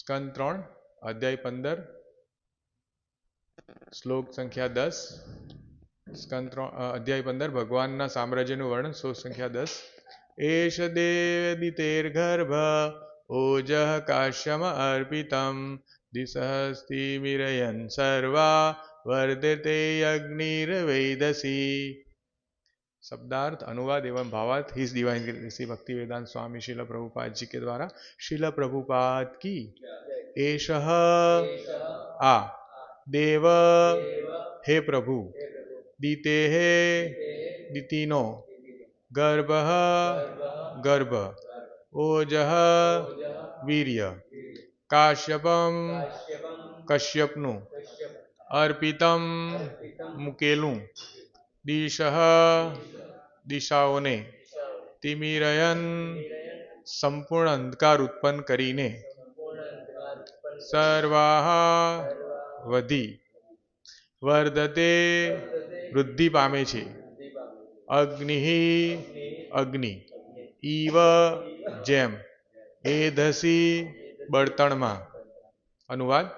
સ્કંદ ત્રણ, અધ્યાય પંદર, શ્લોક સંખ્યા દસ. સ્કંદ ત્રણ અધ્યાય પંદર, ભગવાનના સામ્રાજ્યનું વર્ણન, શ્લોક સંખ્યા દસ. એશ એષ દેવદિતેર્ગર્ભ ઓજઃ કાશ્યમ અર્પિતમ, દિસહસ્તિમિરયન સર્વા, વર્ધતે અગ્નિર્વેદસી शब्दार्थ, अनुवाद एवं भावार्थ, इस दिवाइन ऋषि भक्ति वेदांत स्वामी शिला प्रभुपाद जी के द्वारा शिला प्रभुपाद की एष आ, देव, हे प्रभु, दीते हे, दितीनो, गर्भ गर्भ, ओज, वीर्य काश्यपम कश्यपनु अर्पितम मुकेलू દિશ દિશાઓને તિમિરયન સંપૂર્ણ અંધકાર ઉત્પન્ન કરીને સર્વાહ વધી વર્ધતે વૃદ્ધિ પામે છે અગ્નિ અગ્નિ ઈવ જેમ એ ધસી બળતણમાં અનુવાદ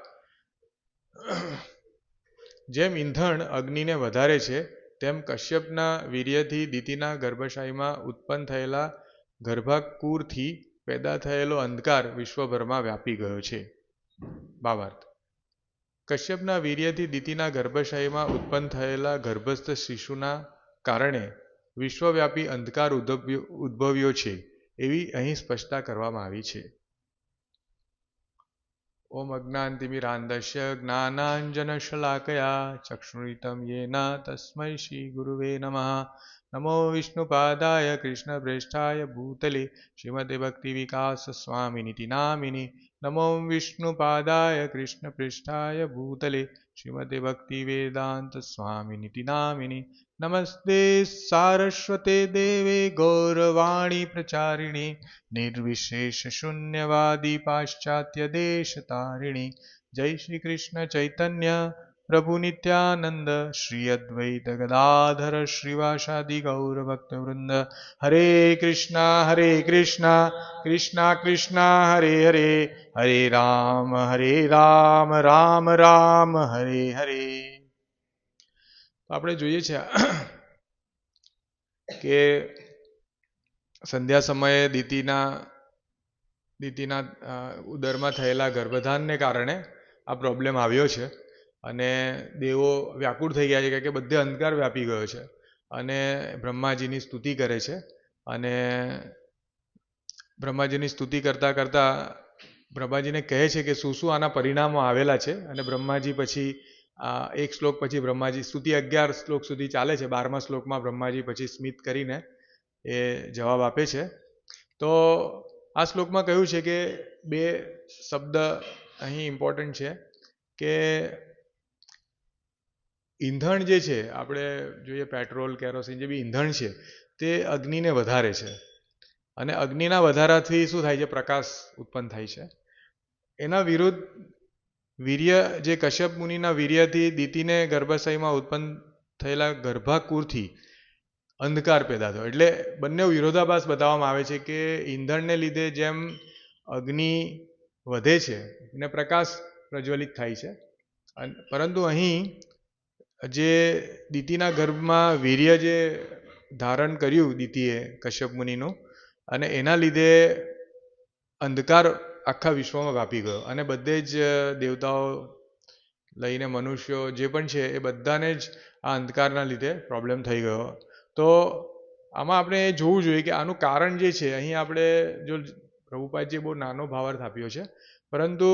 જેમ ઈંધણ અગ્નિને વધારે છે તેમ કશ્યપના વીર્યથી દિતિના ગર્ભાશયમાં ઉત્પન્ન થયેલા ગર્ભાકુરથી પેદા થયેલો અંધકાર વિશ્વભરમાં વ્યાપી ગયો છે. ભાવાર્થ કશ્યપના વીર્યથી દિતિના ગર્ભાશયમાં ઉત્પન્ન થયેલા ગર્ભસ્થ શિશુના કારણે વિશ્વવ્યાપી અંધકાર ઉદ્ભવ્યો છે એવી અહીં સ્પષ્ટતા કરવામાં આવી છે. ઓમ અજ્ઞાનતિમિરાંધસ્ય જ્ઞાનાંજનશલાકયા ચક્ષુરિતમ યેન તસ્મૈ શ્રી ગુરુવે નમઃ નમો વિષ્ણુપાદાય કૃષ્ણપ્રેષ્ઠાય ભૂતલે શ્રીમતે ભક્તિ વિકાસ સ્વામિનિતિ નામિની નમો વિષ્ણુપાદાય કૃષ્ણપ્રેષ્ઠાય ભૂતલે શ્રીમતે ભક્તિ વેદાંત સ્વામિનિતિ નામિની નમસ્તે સારસ્વતે દેવે ગૌરવાણી પ્રચારિણી નિર્વિશેષ શૂન્યવાદી પાશ્ચાત્ય દેશ તારિણી જય શ્રી કૃષ્ણ ચૈતન્ય પ્રભુ નિત્યાનંદ, શ્રી અદ્વૈત ગદાધર, શ્રીવાસાદિ ગૌર ભક્ત વૃંદ હરે કૃષ્ણ હરે કૃષ્ણ કૃષ્ણ કૃષ્ણ, હરે હરે હરે રામ હરે રામ રામ રામ, હરે હરે. આપણે જોઈએ છે કે સંધ્યા સમયે દીતીના, દીતિના ઉદરમાં થયેલા ગર્ભધાનને કારણે આ પ્રોબ્લેમ આવ્યો છે. અને દેવો વ્યાકુળ થઈ ગયા છે, કારણ કે બધે અંધકાર વ્યાપી ગયો છે. અને બ્રહ્માજીની સ્તુતિ કરે છે. અને બ્રહ્માજીની સ્તુતિ કરતાં કરતાં બ્રહ્માજીને કહે છે કે શું શું આના પરિણામો આવેલા છે અને બ્રહ્માજી પછી, આ એક શ્લોક પછી બ્રહ્માજી સ્તુતિ અગિયાર શ્લોક સુધી ચાલે છે. બારમા શ્લોકમાં બ્રહ્માજી પછી સ્મિત કરીને એ જવાબ આપે છે. તો આ શ્લોકમાં કહ્યું છે કે બે શબ્દ અહીં ઇમ્પોર્ટન્ટ છે કે ઈંધણ જે છે, આપણે જોઈએ પેટ્રોલ, કેરોસીન જે બી ઈંધણ છે, તે અગ્નિને વધારે છે. અને અગ્નિના વધારાથી શું થાય છે? પ્રકાશ ઉત્પન્ન થાય છે. એના વિરુદ્ધ વીર્ય, જે કશ્યપ મુનિના વીર્યથી દીતિને ગર્ભાશયમાં ઉત્પન્ન થયેલા ગર્ભાકુરથી અંધકાર પેદા થયો. એટલે બંને વિરોધાભાસ બતાવવામાં આવે છે કે ઈંધણને લીધે જેમ અગ્નિ વધે છે અને પ્રકાશ પ્રજ્વલિત થાય છે. પરંતુ અહીં જે દીતીના ગર્ભમાં વીર્ય જે ધારણ કર્યું દીતિએ કશ્યપ મુનિનું, અને એના લીધે અંધકાર આખા વિશ્વમાં વ્યાપી ગયો. અને બધે જ દેવતાઓ લઈને મનુષ્યો જે પણ છે એ બધાને જ આ અંધકારના લીધે પ્રોબ્લેમ થઈ ગયો. તો આમાં આપણે એ જોવું જોઈએ કે આનું કારણ જે છે, અહીં આપણે જો પ્રભુપાદજીએ બહુ નાનો ભાવાર્થ આપ્યો છે, પરંતુ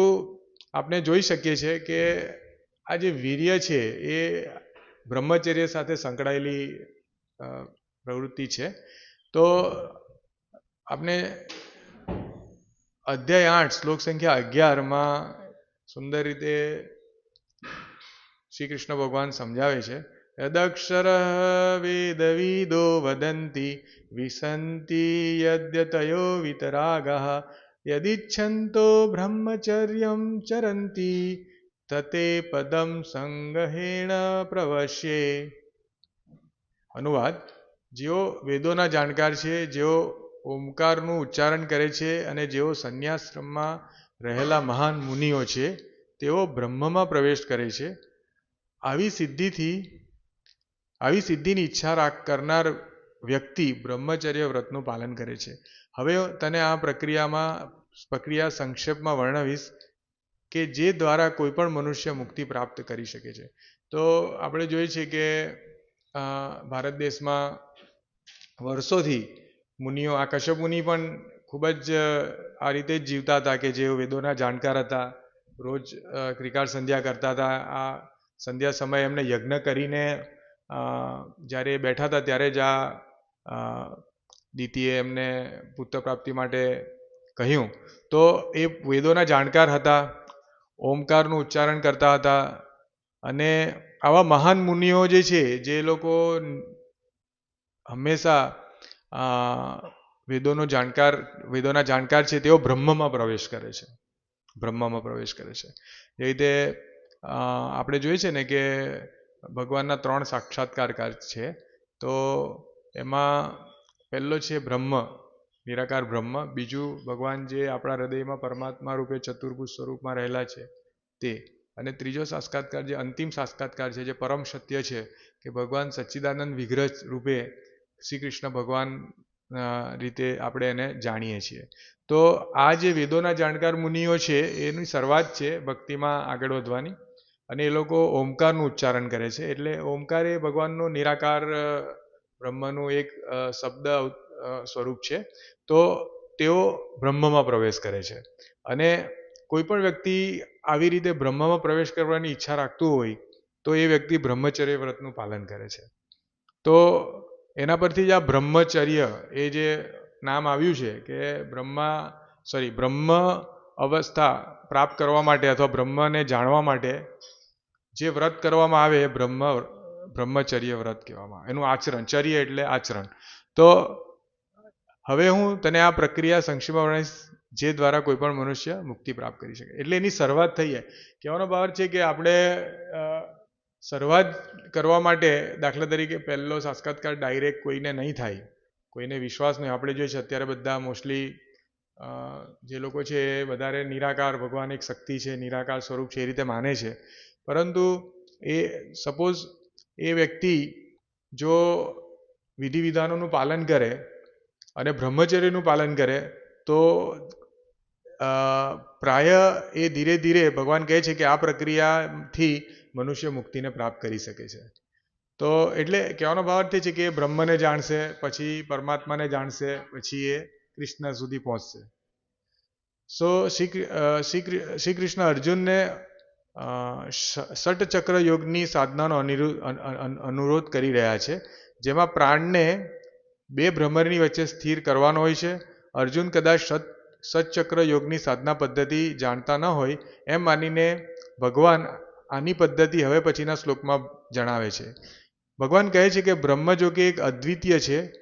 આપણે જોઈ શકીએ છીએ કે આ જે વીર્ય છે એ બ્રહ્મચર્ય સાથે સંકળાયેલી પ્રવૃત્તિ છે. તો આપણે અધ્યાય આઠ શ્લોક સંખ્યા અગિયારમાં સુંદર રીતે શ્રી કૃષ્ણ ભગવાન સમજાવે છે. યદક્ષર વેદવિદો વદંતી, વિસંતી યદ્યતયો વિતરાગા, યદિચ્છંતો બ્રહ્મચર્યમ ચરંતી તતે પદમ સંગહેણ પ્રવશ્યે અનુવાદ જેઓ વેદોના જાણકાર છે, જેઓ ઓમકારનું ઉચ્ચારણ કરે છે અને જેઓ સંન્યાશ્રમમાં રહેલા મહાન મુનિઓ છે, તેઓ બ્રહ્મમાં પ્રવેશ કરે છે. આવી સિદ્ધિથી, આવી સિદ્ધિની ઈચ્છા રાખ કરનાર વ્યક્તિ બ્રહ્મચર્ય વ્રતનું પાલન કરે છે. હવે તને આ પ્રક્રિયામાં, પ્રક્રિયા સંક્ષેપમાં વર્ણવીશ. કે જે દ્વારા કોઈ પણ મનુષ્ય મુક્તિ પ્રાપ્ત કરી શકે છે. તો આપણે જોઈએ છીએ કે ભારત દેશમાં વર્ષોથી મુનિઓ, આ કશ્યપ મુનિ પણ ખૂબ જ આ રીતે જ જીવતા હતા કે જેઓ વેદોના જાણકાર હતા, રોજ ક્રિકાળ સંધ્યા કરતા હતા. આ સંધ્યા સમયે એમને યજ્ઞ કરીને જ્યારે બેઠા હતા ત્યારે જ આ દીતીએ એમને પુત્ર પ્રાપ્તિ માટે કહ્યું. તો એ વેદોના જાણકાર હતા. ઓમકારનું ઉચ્ચારણ કરતા હતા. અને આવા મહાન મુનિઓ જે છે, જે લોકો હંમેશા વેદોનો જાણકાર, વેદોના જાણકાર છે, તેઓ બ્રહ્મમાં પ્રવેશ કરે છે. બ્રહ્મમાં પ્રવેશ કરે છે. એ રીતે આપણે જોઈએ છે ને કે ભગવાનના ત્રણ સાક્ષાત્કારકાર છે, તો એમાં પહેલો છે બ્રહ્મ નિરાકાર બ્રહ્મ. બીજું, ભગવાન જે આપણા હૃદયમાં પરમાત્મા રૂપે ચતુર્ભુજ સ્વરૂપમાં રહેલા છે, તે. અને ત્રીજો સાક્ષાત્કાર જે, અંતિમ સાક્ષાત્કાર છે, જે પરમ સત્ય છે, કે ભગવાન સચ્ચિદાનંદ વિગ્રહ રૂપે શ્રી કૃષ્ણ ભગવાન રીતે આપણે એને જાણીએ છીએ. તો આ જે વેદોના જાણકાર મુનિઓ છે, એની શરૂઆત છે ભક્તિમાં આગળ વધવાની. અને એ લોકો ઓમકારનું ઉચ્ચારણ કરે છે. એટલે ઓમકાર એ ભગવાનનો નિરાકાર બ્રહ્મનું એક શબ્દ સ્વરૂપ છે, તો તેઓ બ્રહ્મમાં પ્રવેશ કરે છે. અને કોઈ પણ વ્યક્તિ આવી રીતે બ્રહ્મમાં પ્રવેશ કરવાની ઈચ્છા રાખતું હોય, તો એ વ્યક્તિ બ્રહ્મચર્ય વ્રતનું પાલન કરે છે. તો એના પરથી જ આ બ્રહ્મચર્ય, એ જે નામ આવ્યું છે કે બ્રહ્મા સોરી બ્રહ્મ અવસ્થા પ્રાપ્ત કરવા માટે અથવા બ્રહ્મને જાણવા માટે જે વ્રત કરવામાં આવે એ બ્રહ્મ, બ્રહ્મચર્ય વ્રત કહેવામાં આવે. એનું આચરણ, ચર્ય એટલે આચરણ. તો હવે હું તને આ પ્રક્રિયા સંક્ષિપ્તમાં જે દ્વારા કોઈ પણ મનુષ્ય મુક્તિ પ્રાપ્ત કરી શકે. એટલે એની શરૂઆત થઈ જાય. કહેવાનો ભાવ છે કે આપણે શરૂઆત કરવા માટે દાખલા તરીકે પહેલો સાક્ષાત્કાર ડાયરેક્ટ કોઈને નહીં થાય. કોઈને વિશ્વાસ નહીં. આપણે જોઈએ છે અત્યારે બધા મોસ્ટલી જે લોકો છે એ વધારે નિરાકાર, ભગવાન એક શક્તિ છે, નિરાકાર સ્વરૂપ છે એ રીતે માને છે. પરંતુ એ સપોઝ એ વ્યક્તિ જો વિધિ વિધાનોનું પાલન કરે અને બ્રહ્મચર્યનું પાલન કરે, તો પ્રાય એ ધીરે ધીરે ભગવાન કહે છે કે આ પ્રક્રિયાથી મનુષ્ય મુક્તિને પ્રાપ્ત કરી શકે છે. તો એટલે કહેવાનો ભાવ અર્થ છે કે એ બ્રહ્મને જાણશે, પછી પરમાત્માને જાણશે, પછી એ કૃષ્ણ સુધી પહોંચશે. સો શ્રી શ્રી શ્રી કૃષ્ણ અર્જુનને ષટચક્ર યોગની સાધનાનો અનિરુ- અન- અન- અનુરોધ કરી રહ્યા છે, જેમાં પ્રાણને બે ભ્રમરની વચ્ચે સ્થિર કરવાનો હોય છે. અર્જુન કદાચ સત, સતચક્ર યોગની સાધના પદ્ધતિ જાણતા ન હોય એમ માનીને ભગવાન આની પદ્ધતિ હવે પછીના શ્લોકમાં જણાવે છે. ભગવાન કહે છે કે બ્રહ્મ જો કે એક અદ્વિતીય છે,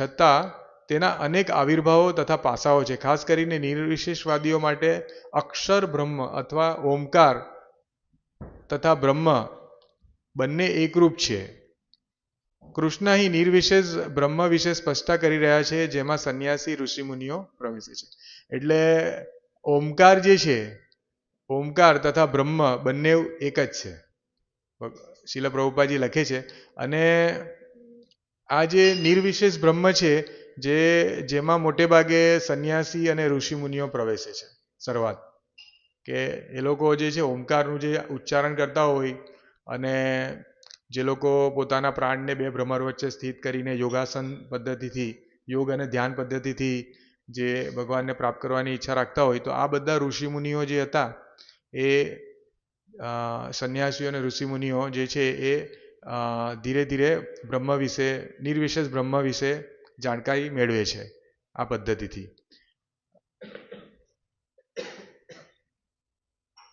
છતાં તેના અનેક આવિર્ભાવો તથા પાસાઓ છે. ખાસ કરીને નિર્વિશેષવાદીઓ માટે અક્ષર બ્રહ્મ અથવા ઓમકાર તથા બ્રહ્મ બંને એકરૂપ છે. કૃષ્ણ અહીં નિર્વિશેષ બ્રહ્મ વિશે સ્પષ્ટતા કરી રહ્યા છે, જેમાં સંન્યાસી ઋષિમુનિઓ પ્રવેશે છે. એટલે ઓમકાર જે છે, ઓમકાર તથા બ્રહ્મ બંને એક જ છે. શિલ પ્રભુપાજી લખે છે. અને આ જે નિર્વિશેષ બ્રહ્મ છે, જે, જેમાં મોટે ભાગે સંન્યાસી અને ઋષિમુનિઓ પ્રવેશે છે, શરૂઆત. કે એ લોકો જે છે, ઓમકારનું જે ઉચ્ચારણ કરતા હોય અને જે લોકો પોતાના પ્રાણને બે ભ્રમર વચ્ચે સ્થિત કરીને યોગાસન પદ્ધતિથી, યોગ અને ધ્યાન પદ્ધતિથી જે ભગવાનને પ્રાપ્ત કરવાની ઈચ્છા રાખતા હોય, તો આ બધા ઋષિમુનિઓ જે હતા, એ સંન્યાસીઓ અને ઋષિમુનિઓ જે છે એ ધીરે ધીરે બ્રહ્મ વિશે, નિર્વિશેષ બ્રહ્મ વિશે જાણકારી મેળવે છે આ પદ્ધતિથી.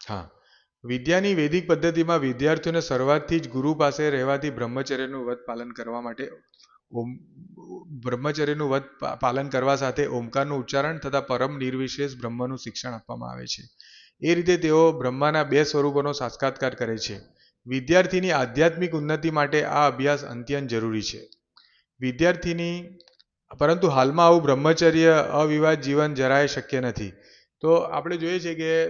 હા. વિદ્યાની વૈદિક પદ્ધતિમાં વિદ્યાર્થીઓને શરૂઆતથી જ ગુરુ પાસે રહેવાથી બ્રહ્મચર્યનું વ્રત પાલન કરવા માટે ઓમ, બ્રહ્મચર્યનું વ્રત પાલન કરવા સાથે ઓમકારનું ઉચ્ચારણ તથા પરમ નિર્વિશેષ બ્રહ્મનું શિક્ષણ આપવામાં આવે છે. એ રીતે તેઓ બ્રહ્માના બે સ્વરૂપોનો સાક્ષાત્કાર કરે છે. વિદ્યાર્થીની આધ્યાત્મિક ઉન્નતિ માટે આ અભ્યાસ અત્યંત જરૂરી છે. વિદ્યાર્થીની, પરંતુ હાલમાં આવું બ્રહ્મચર્ય અવિવાદ જીવન જરાય શક્ય નથી. તો આપણે જોઈએ છીએ કે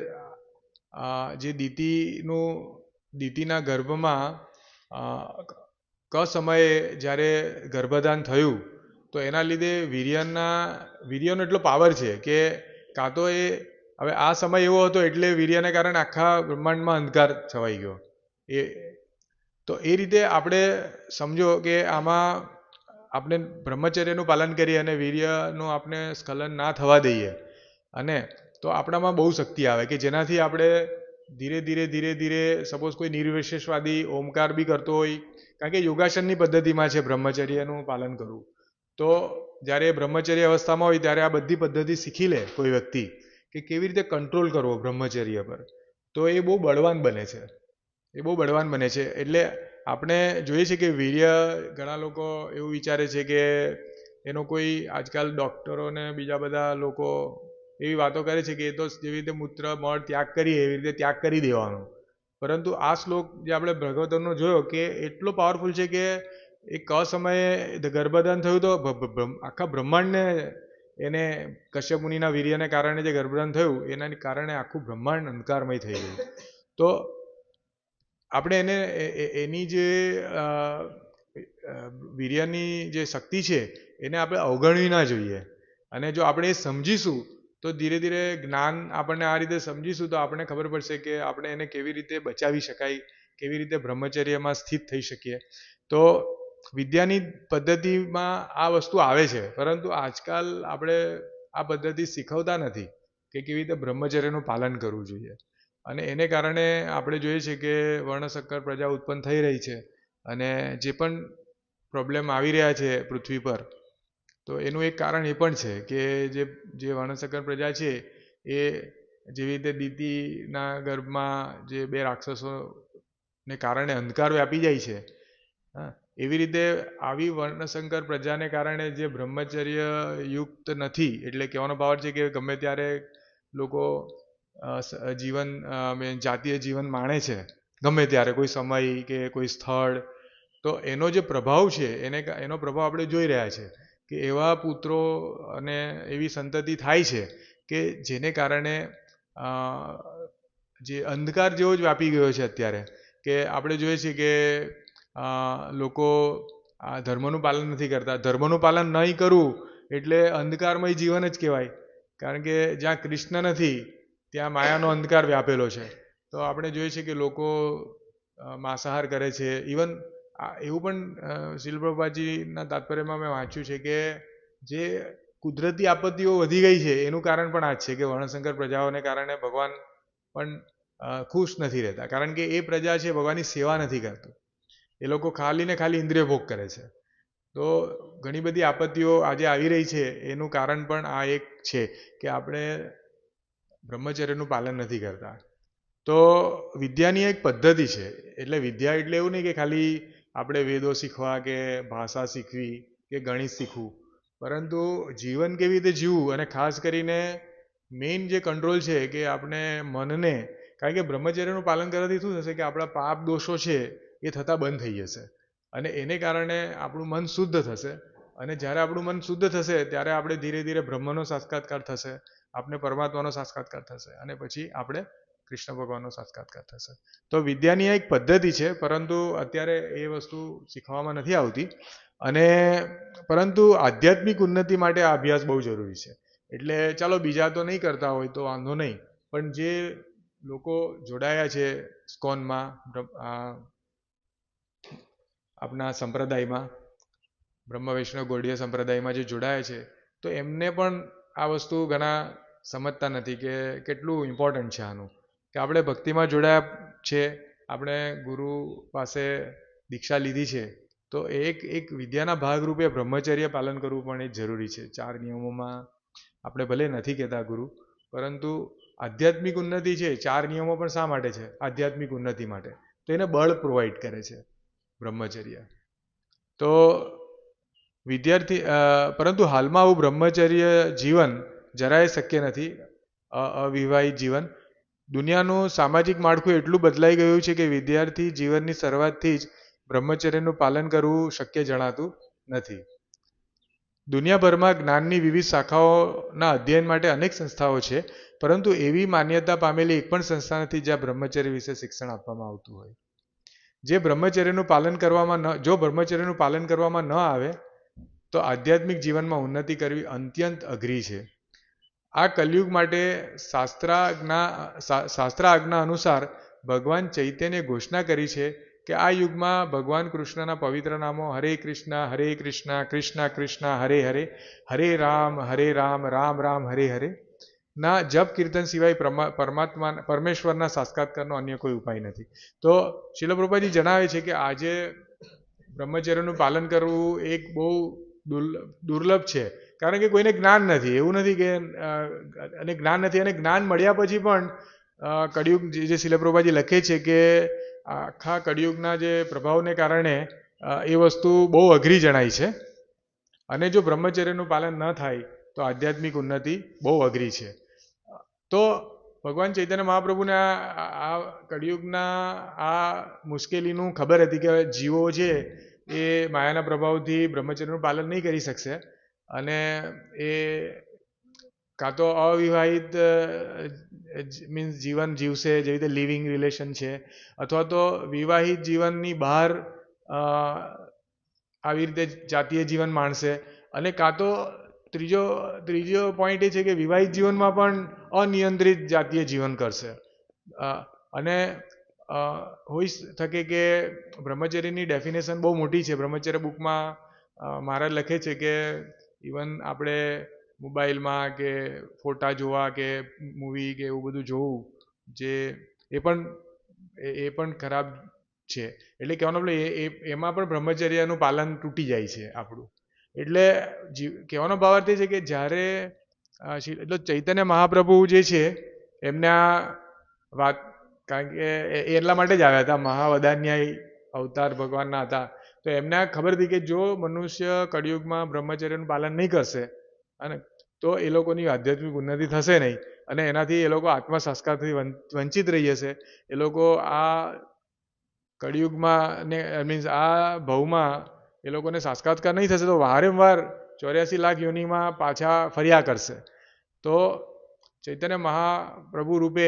જે દીતીનું દીતીના ગર્ભમાં ક સમયે જ્યારે ગર્ભધાન થયું, તો એના લીધે વીર્યના, વીર્યનો એટલો પાવર છે કે કાં તો એ, હવે આ સમય એવો હતો એટલે વીર્યને કારણે આખા બ્રહ્માંડમાં અંધકાર છવાઈ ગયો. એ, તો એ રીતે આપણે સમજો કે આમાં આપણે બ્રહ્મચર્યનું પાલન કરીએ અને વીર્યનું આપણે સ્ખલન ના થવા દઈએ. અને તો આપણામાં બહુ શક્તિ આવે કે જેનાથી આપણે ધીરે ધીરે ધીરે ધીરે સપોઝ કોઈ નિર્વિશેષવાદી ઓમકાર બી કરતો હોય, કારણ કે યોગાસનની પદ્ધતિમાં છે બ્રહ્મચર્યનું પાલન કરવું. તો જ્યારે બ્રહ્મચર્ય અવસ્થામાં હોય ત્યારે આ બધી પદ્ધતિ શીખી લે કોઈ વ્યક્તિ કે કેવી રીતે કંટ્રોલ કરવો બ્રહ્મચર્ય પર. તો એ બહુ બળવાન બને છે. એ બહુ બળવાન બને છે. એટલે આપણે જોઈએ છે કે વીર્ય ઘણા લોકો એવું વિચારે છે કે એનો કોઈ આજકાલ ડૉક્ટરો ને બીજા બધા લોકો એવી વાતો કરે છે કે એ તો જેવી રીતે મૂત્ર, મળ ત્યાગ કરીએ, એવી રીતે ત્યાગ કરી દેવાનો. પરંતુ આ શ્લોક જે આપણે ભગવતનો જોયો કે એટલો પાવરફુલ છે કે એ અસમયે ગર્ભધન થયું તો આખા બ્રહ્માંડને એને કશ્યપ મુનિના વીર્યને કારણે જે ગર્ભધન થયું, એના કારણે આખું બ્રહ્માંડ અંધકારમય થઈ ગયું. તો આપણે એને એની જે વીર્યની જે શક્તિ છે, એને આપણે અવગણવી ના જોઈએ. અને જો આપણે એ સમજીશું તો ધીરે ધીરે જ્ઞાન આપણને આ રીતે સમજીશું તો આપણને ખબર પડશે કે આપણે એને કેવી રીતે બચાવી શકાય, કેવી રીતે બ્રહ્મચર્યમાં સ્થિત થઈ શકીએ. તો વિદ્યાની પદ્ધતિમાં આ વસ્તુ આવે છે, પરંતુ આજકાલ આપણે આ પદ્ધતિ શીખવતા નથી કે કેવી રીતે બ્રહ્મચર્યનું પાલન કરવું જોઈએ. અને એને કારણે આપણે જોઈએ છીએ કે વર્ણશંકર પ્રજા ઉત્પન્ન થઈ રહી છે અને જે પણ પ્રોબ્લેમ આવી રહ્યા છે પૃથ્વી પર તો એનું એક કારણ એ પણ છે કે જે જે વર્ણશંકર પ્રજા છે, એ જેવી રીતે દીતીના ગર્ભમાં જે બે રાક્ષસોને કારણે અંધકાર વ્યાપી જાય છે એવી રીતે આવી વર્ણશંકર પ્રજાને કારણે જે બ્રહ્મચર્ય યુક્ત નથી, એટલે કહેવાનો ભાવ છે કે ગમે ત્યારે લોકો જીવન જાતીય જીવન માણે છે, ગમે ત્યારે કોઈ સમય કે કોઈ સ્થળ, તો એનો જે પ્રભાવ છે, એને એનો પ્રભાવ આપણે જોઈ રહ્યા છે. કે એવા પુત્રો અને એવી સંતતિ થાય છે કે જેને કારણે જે અંધકાર જેવો જ વ્યાપી ગયો છે અત્યારે. કે આપણે જોઈએ છીએ કે લોકો આ ધર્મનું પાલન નથી કરતા. ધર્મનું પાલન નહીં કરવું એટલે અંધકારમય જીવન જ કહેવાય. કારણ કે જ્યાં કૃષ્ણ નથી, ત્યાં માયાનો અંધકાર વ્યાપેલો છે. તો આપણે જોઈએ છીએ કે લોકો માંસાહાર કરે છે. ઇવન એવું પણ શીલ તાત્પર્યમાં મેં વાંચ્યું છે કે જે કુદરતી આપત્તિઓ વધી ગઈ છે, એનું કારણ પણ આ જ છે કે વર્ણશંકર પ્રજાઓને કારણે ભગવાન પણ ખુશ નથી રહેતા. કારણ કે એ પ્રજા છે ભગવાનની સેવા નથી કરતું. એ લોકો ખાલી ને ખાલી ઇન્દ્રિય ભોગ કરે છે. તો ઘણી બધી આપત્તિઓ આજે આવી રહી છે, એનું કારણ પણ આ એક છે કે આપણે બ્રહ્મચર્યનું પાલન નથી કરતા. તો વિદ્યાની એક પદ્ધતિ છે. એટલે વિદ્યા એટલે એવું નહીં કે ખાલી આપણે વેદો શીખવા કે ભાષા શીખવી કે ગણિત શીખવું. પરંતુ જીવન કેવી રીતે જીવવું અને ખાસ કરીને મેઇન જે કંટ્રોલ છે કે આપણે મનને, કારણ કે બ્રહ્મચર્યનું પાલન કરવાથી શું થશે કે આપણા પાપ દોષો છે એ થતાં બંધ થઈ જશે. અને એને કારણે આપણું મન શુદ્ધ થશે. અને જ્યારે આપણું મન શુદ્ધ થશે, ત્યારે આપણે ધીરે ધીરે બ્રહ્મનો સાક્ષાત્કાર થશે આપણે પરમાત્માનો સાક્ષાત્કાર થશે. અને પછી આપણે કૃષ્ણ ભગવાનનો સાક્ષાત્કાર થશે તો વિદ્યાની આ એક પદ્ધતિ છે, પરંતુ અત્યારે એ વસ્તુ શીખવામાં નથી આવતી. અને પરંતુ આધ્યાત્મિક ઉન્નતિ માટે આ અભ્યાસ બહુ જરૂરી છે. એટલે ચાલો બીજા તો નહીં કરતા હોય તો વાંધો નહીં. પણ જે લોકો જોડાયા છે સ્કોનમાં આપણા સંપ્રદાયમાં, બ્રહ્મ, વૈષ્ણવ, ગોળીય સંપ્રદાયમાં જે જોડાયા છે, તો એમને પણ આ વસ્તુ ઘણા સમજતા નથી કે કેટલું ઇમ્પોર્ટન્ટ છે આનું. કે આપણે ભક્તિમાં જોડાયા છે, આપણે ગુરુ પાસે દીક્ષા લીધી છે, તો એક એક વિદ્યાના ભાગરૂપે બ્રહ્મચર્ય પાલન કરવું પણ એ જરૂરી છે. ચાર નિયમોમાં આપણે ભલે નથી કહેતા ગુરુ, પરંતુ આધ્યાત્મિક ઉન્નતિ છે. ચાર નિયમો પણ શા માટે છે? આધ્યાત્મિક ઉન્નતિ માટે. તો એને બળ પ્રોવાઈડ કરે છે બ્રહ્મચર્ય. તો વિદ્યાર્થી પરંતુ હાલમાં આવું બ્રહ્મચર્ય જીવન જરાય શક્ય નથી. અવિવાહિત જીવન. દુનિયાનું સામાજિક માળખું એટલું બદલાઈ ગયું છે કે વિદ્યાર્થી જીવનની શરૂઆતથી જ બ્રહ્મચર્યનું પાલન કરવું શક્ય જણાતું નથી. દુનિયાભરમાં જ્ઞાનની વિવિધ શાખાઓના અધ્યયન માટે અનેક સંસ્થાઓ છે, પરંતુ એવી માન્યતા પામેલી એક પણ સંસ્થા નથી જ્યાં બ્રહ્મચર્ય વિશે શિક્ષણ આપવામાં આવતું હોય. જે બ્રહ્મચર્યનું પાલન કરવામાં ન, જો બ્રહ્મચર્યનું પાલન કરવામાં ન આવે, તો આધ્યાત્મિક જીવનમાં ઉન્નતિ કરવી અત્યંત અઘરી છે. આ કલયુગ માટે શાસ્ત્રાજ્ઞા શાસ્ત્ર આજ્ઞા અનુસાર ભગવાન ચૈતન્યે ઘોષણા કરી છે કે આ યુગમાં ભગવાન કૃષ્ણના પવિત્ર નામો હરે કૃષ્ણ હરે કૃષ્ણ કૃષ્ણ કૃષ્ણ, હરે હરે હરે રામ હરે રામ રામ રામ, હરે હરે. ના, જપ, કીર્તન સિવાય પરમાત્મા, પરમેશ્વરના સાક્ષાત્કારનો અન્ય કોઈ ઉપાય નથી. તો શિલપ્રભાજી જણાવે છે કે આજે બ્રહ્મચર્યનું પાલન કરવું એક બહુ દુર્લભ છે. કારણ કે કોઈને જ્ઞાન નથી. એવું નથી કે અને જ્ઞાન નથી અને જ્ઞાન મળ્યા પછી પણ કડિયુગ જે શિલપ્રભાજી લખે છે કે આખા કળિયુગના જે પ્રભાવને કારણે એ વસ્તુ બહુ અઘરી જણાય છે. અને જો બ્રહ્મચર્યનું પાલન ન થાય, તો આધ્યાત્મિક ઉન્નતિ બહુ અઘરી છે. તો ભગવાન ચૈતન્ય મહાપ્રભુને આ કળિયુગના આ મુશ્કેલીનું ખબર હતી કે જીવો છે એ માયાના પ્રભાવથી બ્રહ્મચર્યનું પાલન નહીં કરી શકશે. અને એ કાં તો અવિવાહિત મીન્સ જીવન જીવશે, જેવી રીતે લિવિંગ રિલેશન છે, અથવા તો વિવાહિત જીવનની બહાર આવી રીતે જાતીય જીવન માણશે. અને કાં તો ત્રીજો ત્રીજો પોઈન્ટ એ છે કે વિવાહિત જીવનમાં પણ અનિયંત્રિત જાતીય જીવન કરશે. અને હોઈ શકે કે બ્રહ્મચર્યની ડેફિનેશન બહુ મોટી છે. બ્રહ્મચર્ય બુકમાં મહારાજ લખે છે કે ઇવન આપણે મોબાઈલમાં કે ફોટા જોવા કે મૂવી કે એવું બધું જોવું, જે એ પણ એ પણ ખરાબ છે. એટલે કહેવાનો મતલબ એમાં પણ બ્રહ્મચર્યનું પાલન તૂટી જાય છે આપણું. એટલે કહેવાનો ભાવ અર્થ છે કે જ્યારે એટલે ચૈતન્ય મહાપ્રભુ જે છે, એમના વાત, કારણ કે એ એટલા માટે જ આવ્યા હતા. મહાવદાન્યાય અવતાર ભગવાનના હતા. તો એમને ખબર હતી કે જો મનુષ્ય કળિયુગમાં બ્રહ્મચર્યનું પાલન નહીં કરશે અને તો એ લોકોની આધ્યાત્મિક ઉન્નતિ થશે નહીં અને એનાથી એ લોકો આત્મા સંસ્કારથી વંચિત રહી જશે. એ લોકો આ કળિયુગમાં ને મીન્સ આ ભવમાં એ લોકોને સાક્ષાત્કાર નહીં થશે તો વારંવાર ચોર્યાસી લાખ યોનિમાં પાછા ફર્યા કરશે. તો ચૈતન્ય મહાપ્રભુ રૂપે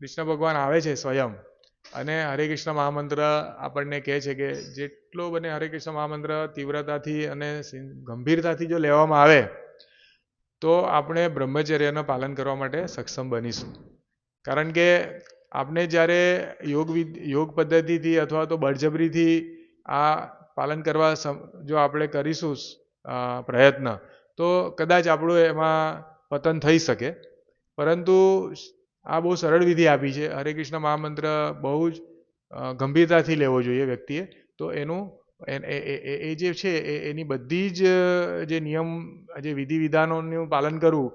કૃષ્ણ ભગવાન આવે છે સ્વયં. અને હરે કૃષ્ણ મહામંત્ર આપણને કહે છે કે જેટલો બને હરે કૃષ્ણ મહામંત્ર તીવ્રતાથી અને ગંભીરતાથી જો લેવામાં આવે, તો આપણે બ્રહ્મચર્યનું પાલન કરવા માટે સક્ષમ બનીશું. કારણ કે આપણે જ્યારે યોગ યોગ પદ્ધતિથી અથવા તો બળજબરીથી આ પાલન કરવા જો આપણે કરીશું પ્રયત્ન, તો કદાચ આપણું એમાં પતન થઈ શકે. પરંતુ આ બહુ સરળ વિધિ આપી છે. હરે કૃષ્ણ મહામંત્ર બહુ જ ગંભીરતાથી લેવો જોઈએ વ્યક્તિએ. તો એનું, એ- એ- એ- એ- એ જે છે, એ, એની બધી જ, જે નિયમ, જે વિધિ વિધાનોનું પાલન કરવું,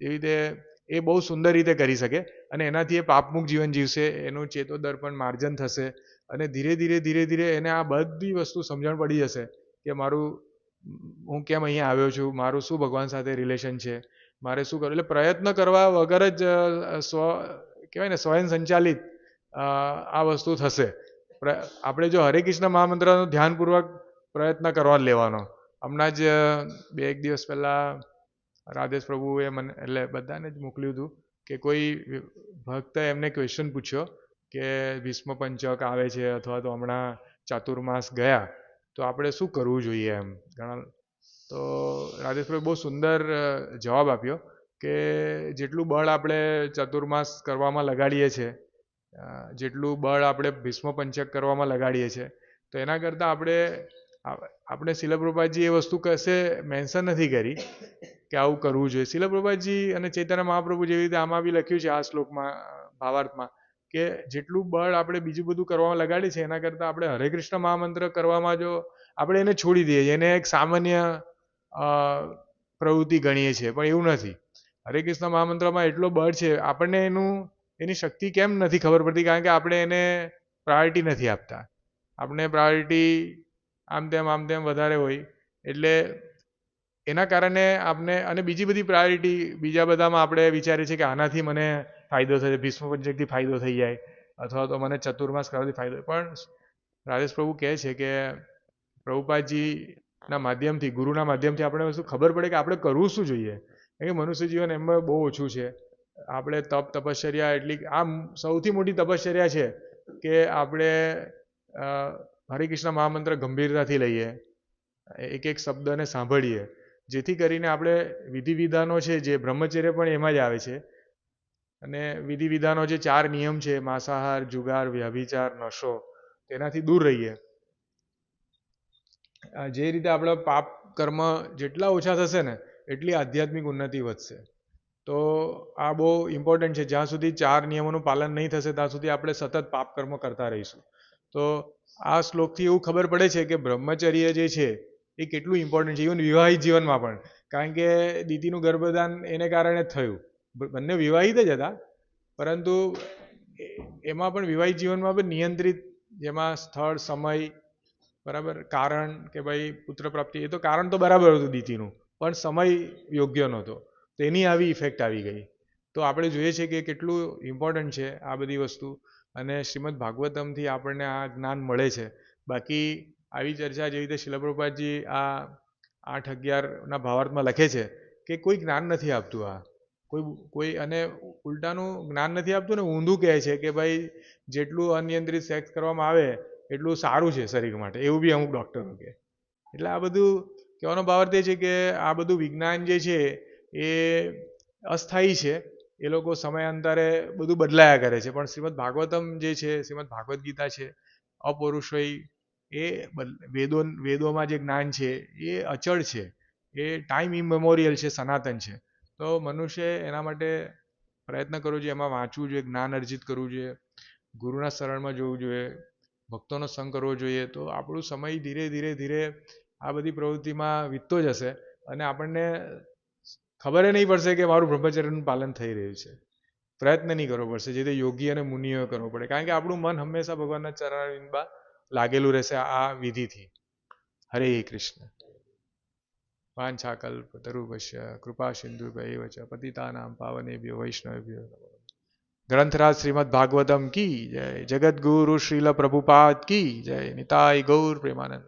એવી રીતે એ બહુ સુંદર રીતે કરી શકે અને એનાથી એ પાપમુક્ત જીવન જીવશે, એનું ચેતો દર્પણ માર્જન થશે અને ધીરે ધીરે ધીરે ધીરે એને આ બધી વસ્તુ સમજણ પડી જશે કે મારું, હું કેમ અહીંયા આવ્યો છું, મારું શું ભગવાન સાથે રિલેશન છે? મારે શું કરવું? એટલે પ્રયત્ન કરવા વગર જ સ્વ, કહેવાય ને સ્વયં સંચાલિત આ વસ્તુ થશે. આપણે જો હરે કૃષ્ણ મહામંત્રનો ધ્યાનપૂર્વક પ્રયત્ન કરવા લેવાનો. હમણાં જ બે એક દિવસ પહેલાં રાધેશ પ્રભુએ મને, એટલે બધાને જ મોકલ્યું હતું કે કોઈ ભક્તે એમને ક્વેશ્ચન પૂછ્યો કે ભીષ્મ પંચક આવે છે અથવા તો હમણાં ચાતુર્માસ ગયા, તો આપણે શું કરવું જોઈએ એમ? ઘણા તો રાજેશ પ્રભુ બહુ સુંદર જવાબ આપ્યો કે જેટલું બળ આપણે ચતુર્માસ કરવામાં લગાડીએ છીએ જેટલું બળ આપણે ભીષ્મ પંચક કરવામાં લગાડીએ છીએ તો એના કરતાં આપણે આપણે શિલપ્રભાજી એ વસ્તુ કશે મેન્શન નથી કરી કે આવું કરવું જોઈએ. શિલપ્રભાજી અને ચૈતન્ય મહાપ્રભુ જેવી રીતે આમાં બી લખ્યું છે આ શ્લોકમાં, ભાવાર્થમાં કે જેટલું બળ આપણે બીજું બધું કરવામાં લગાડીએ છીએ એના કરતાં આપણે હરે કૃષ્ણ મહામંત્ર કરવામાં જો આપણે એને છોડી દઈએ, એને એક સામાન્ય પ્રવૃત્તિ ગણીએ છીએ, પણ એવું નથી. હરે કૃષ્ણ મહામંત્રમાં એટલો બળ છે, આપણને એનું, એની શક્તિ કેમ નથી ખબર પડતી? કારણ કે આપણે એને પ્રાયોરિટી નથી આપતા. આપણે પ્રાયોરિટી આમ તેમ આમ તેમ વધારે હોય. એટલે એના કારણે આપણે અને બીજી બધી પ્રાયોરિટી બીજા બધામાં આપણે વિચારીએ છીએ કે આનાથી મને ફાયદો થશે ભીષ્મ પંચકથી ફાયદો થઈ જાય, અથવા તો મને ચતુર્માસ કરવાથી ફાયદો પણ રાજેશ પ્રભુ કહે છે કે પ્રભુપાદજી ના, માધ્યમથી, ગુરુના માધ્યમથી આપણે શું ખબર પડે કે આપણે કરવું શું જોઈએ? કારણ કે મનુષ્ય જીવન એમાં બહુ ઓછું છે. આપણે તપ, તપશ્ચર્યા એટલી આમ સૌથી મોટી તપશ્ચર્યા છે કે આપણે હરે કૃષ્ણ મહામંત્ર ગંભીરતાથી લઈએ, એક એક શબ્દને સાંભળીએ. જેથી કરીને આપણે વિધિ વિધાનો છે જે બ્રહ્મચર્ય પણ એમાં જ આવે છે. અને વિધિ વિધાનો જે ચાર નિયમ છે, માંસાહાર, જુગાર, વ્યભિચાર, નશો, તેનાથી દૂર રહીએ. જે રીતે આપણા પાપ કર્મ જેટલા ઓછા થશે ને, એટલી આધ્યાત્મિક ઉન્નતિ વધશે. તો આ બહુ ઇમ્પોર્ટન્ટ છે. જ્યાં સુધી ચાર નિયમોનું પાલન નહીં થશે, ત્યાં સુધી આપણે સતત પાપ કર્મ કરતા રહીશું. તો આ શ્લોકથી એવું ખબર પડે છે કે બ્રહ્મચર્ય જે છે, એ કેટલું ઇમ્પોર્ટન્ટ છે. ઇવન વિવાહિત જીવનમાં પણ. કારણ કે દીદીનું ગર્ભદાન એને કારણે જ થયું. બંને વિવાહિત જ હતા. પરંતુ એમાં પણ વિવાહિત જીવનમાં પણ નિયંત્રિત, જેમાં સ્થળ, સમય બરાબર? કારણ કે ભાઈ પુત્ર પ્રાપ્તિ, એ તો કારણ તો બરાબર હતું દીતીનું, પણ સમય યોગ્ય નહોતો. તો એની આવી ઇફેક્ટ આવી ગઈ. તો આપણે જોઈએ છે કે કેટલું ઇમ્પોર્ટન્ટ છે આ બધી વસ્તુ, અને શ્રીમદ ભાગવતમથી આપણને આ જ્ઞાન મળે છે. બાકી આવી ચર્ચા જેવી રીતે શિલપ્રપાતજી આ આઠ અગિયારના ભાવાર્થમાં લખે છે કે કોઈ જ્ઞાન નથી આપતું આ. કોઈ કોઈ, અને ઉલટાનું જ્ઞાન નથી આપતું ને ઊંધું કહે છે કે ભાઈ જેટલું અનિયંત્રિત સેક્સ કરવામાં આવે એટલું સારું છે શરીર માટે, એવું બી અમુક ડૉક્ટરો કહે. એટલે આ બધું કહેવાનો ભાવાર્થ એ છે કે આ બધું વિજ્ઞાન જે છે એ અસ્થાયી છે, એ લોકો સમયાંતરે બધું બદલાયા કરે છે. પણ શ્રીમદ ભાગવતમ જે છે, શ્રીમદ ભાગવદ્ ગીતા છે, અપૌરુષોય એ વેદો, વેદોમાં જે જ્ઞાન છે એ અચળ છે. એ ટાઈમ ઇમેમોરિયલ છે, સનાતન છે. તો મનુષ્ય એના માટે પ્રયત્ન કરવો જોઈએ, એમાં વાંચવું જોઈએ, જ્ઞાન અર્જિત કરવું જોઈએ, ગુરુના શરણમાં જવું જોઈએ. ભક્તોનો સંગ કરવો જોઈએ, તો આપણો સમય ધીરે ધીરે ધીરે આ બધી પ્રવૃત્તિમાં વીતતો જશે અને આપણને ખબર નહીં પડશે કે મારું બ્રહ્મચર્યનું પાલન થઈ રહ્યું છે. પ્રયત્ન નહીં કરવો પડશે, જે યોગી અને મુનિઓ કરવો પડે. કારણ કે આપણું મન હંમેશા ભગવાનના ચરણમાં લાગેલું રહેશે આ વિધિથી. હરે કૃષ્ણ. વાંછાકલ્પ તરુભશ્ય કૃપા સિંધુભ્યૈવ પતિતા નામ પાવનેભ્યો વૈષ્ણવભ્યો નમઃ. ગ્રંથરાજ શ્રીમદ ભાગવતમ કી જય જગદગુરુ શ્રીલ પ્રભુપાદ કી જય નિતાય ગૌર પ્રેમાનંદ